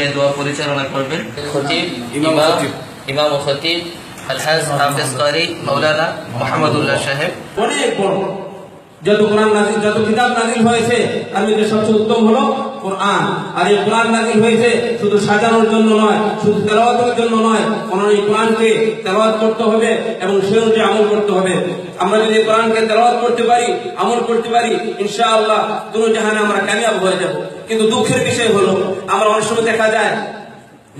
পর্যায়ে দোয়া পরিচালনা করবেন। খতিব ইমাম খতিব। আলহাজ হাফেজ কারি মৌলানা মোহাম্মদুল্লাহ সাহেব। অনেক বড়। যত কোরআন নাজিল যত কিতাব নাজিল হয়েছে তার মধ্যে সবচেয়ে উত্তম হলো কোরআন। আর এই কোরআন নাজিল হয়েছে শুধু সাজানোর জন্য নয়, শুধু তেলাওয়াতের জন্য নয় কারণ এই কোরআনকে তেলাওয়াত করতে হবে এবং সে আমল করতে হবে। আমরা যদি কোরআনকে তেলাওয়াত করতে পারি, আমল করতে পারি, ইনশাআল্লাহ দুনো জাহানে আমরা কামিয়াব হয়ে যাব। কিন্তু দুঃখের বিষয় হলো, আমরা অনেক সময় দেখা যায়,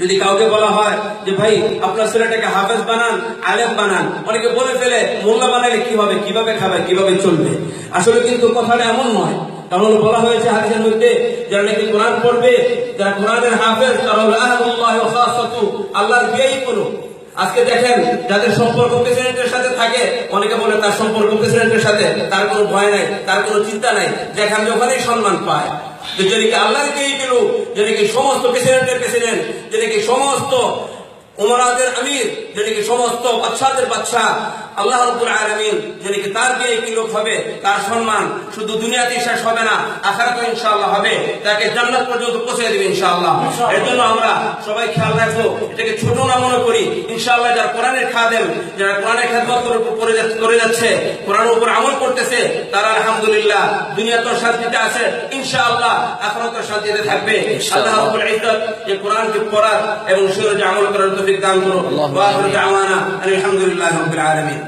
যদি কাউকে বলা হয় যে, ভাই, আপনার ছেলেটাকে হাফেজ বানান, আলেম বানান। অনেকে বলে ফেলে, মোল্লা বানালে কি হবে, কীভাবে খাবে, কীভাবে চলবে? আসলে কিন্তু কথাটা এমন নয়। কারণ বলা হয়েছে হাদিসের মধ্যে যারা নাকি কোরআন পড়বে, যারা কোরআনের হাফেজ, তারা হলো আহমুল্লাহ খাসাতু আল্লাহর বিয়েই কোনো। আজকে দেখেন, যাদের সম্পর্ক প্রেসিডেন্টের সাথে থাকে, অনেকে বলে তার সম্পর্ক প্রেসিডেন্টের সাথে তার কোনো ভয় নাই, তার কোনো চিন্তা নাই, যেখানে ওখানেই সম্মান পায়। যে যে কি আল্লাহর কেই পেল যে নাকি সমস্ত প্রেসিডেন্টের প্রেসিডেন্ট যে কি সমস্ত উমরাদের আমির যদি কি সমস্ত বাচ্চাদের বাচ্চা আল্লাহ রব্বুল আলামিন যদি কি তার বিয়ে কি লোক হবে তার সম্মান শুধু দুনিয়াতে শেষ হবে না আখারাতে ইনশাআল্লাহ হবে তাকে জান্নাত পর্যন্ত পৌঁছে দেবে ইনশাআল্লাহ। এর জন্য আমরা সবাই খেয়াল রাখব এটাকে ছোট না মনে করি ইনশাআল্লাহ যারা কোরআনের খাদেম যারা কোরআনের খেদমত করে যাচ্ছে- করে যাচ্ছে কোরআনের উপর আমল করতেছে তারা আলহামদুলিল্লাহ দুনিয়া তো শান্তিতে আছে ইনশাআল্লাহ আখরাত শান্তিতে থাকবে। আল্লাহ রাব্বুল ইজ্জত এই কোরআনকে পড়ার এবং সুরজ আমল করার তৌফিক দান করুন ওয়া আখিরু দাওয়ানা আলহামদুলিল্লাহ রাব্বিল আলামিন।